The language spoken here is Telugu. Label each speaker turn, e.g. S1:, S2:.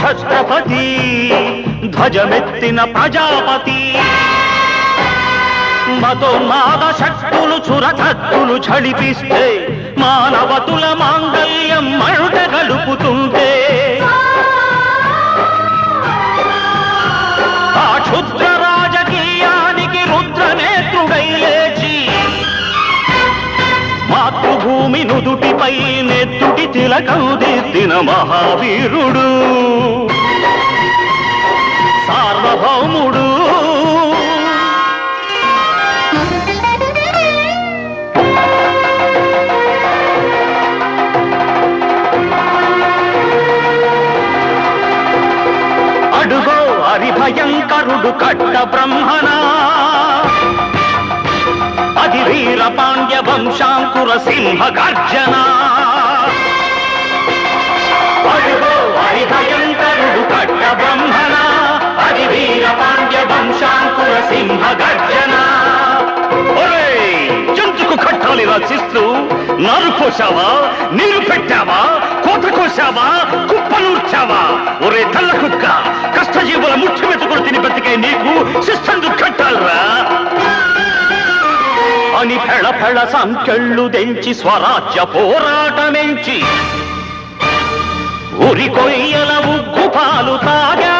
S1: ఛత్రపతి ధ్వజమెత్తిన ప్రజాపతి. మతోన్మాద శక్తులు చురకత్తులు చడిపిస్తే మానవతుల మాంగల్యం మరుట కలుపుతుంటే. ఆ క్షుద్ర రాజకీయానికి రుద్రనేత్రుడై లేచి మాతృభూమి నుదుటిపై నెత్తుటి తిలకం దిద్దిన మహావీరుడు. సార్వభౌముడు అడుగో హరిభయంకరుడు కట్ట బ్రహ్మణ అది వీర పాండ్య వంశాంకుర సింహ గర్జన. అడుగో సింహ గర్జన జంతుకు కట్టాలి రచిస్తూ నారు కోసావా నీరు పెట్టావా? కోత కోసావా కుప్పనూర్చావా ఒరే తల్ల కుక్క కష్టజీవుల ముఖ్య మెతుకులు తిని బతికే నీకు శిస్తందు కట్టాలరా. అని ఫెళ ఫెళ సంకెళ్ళు దెంచి స్వరాజ్య పోరాటమెంచి. ఉరి కొయ్యల ఉగ్గు పాలు తాగా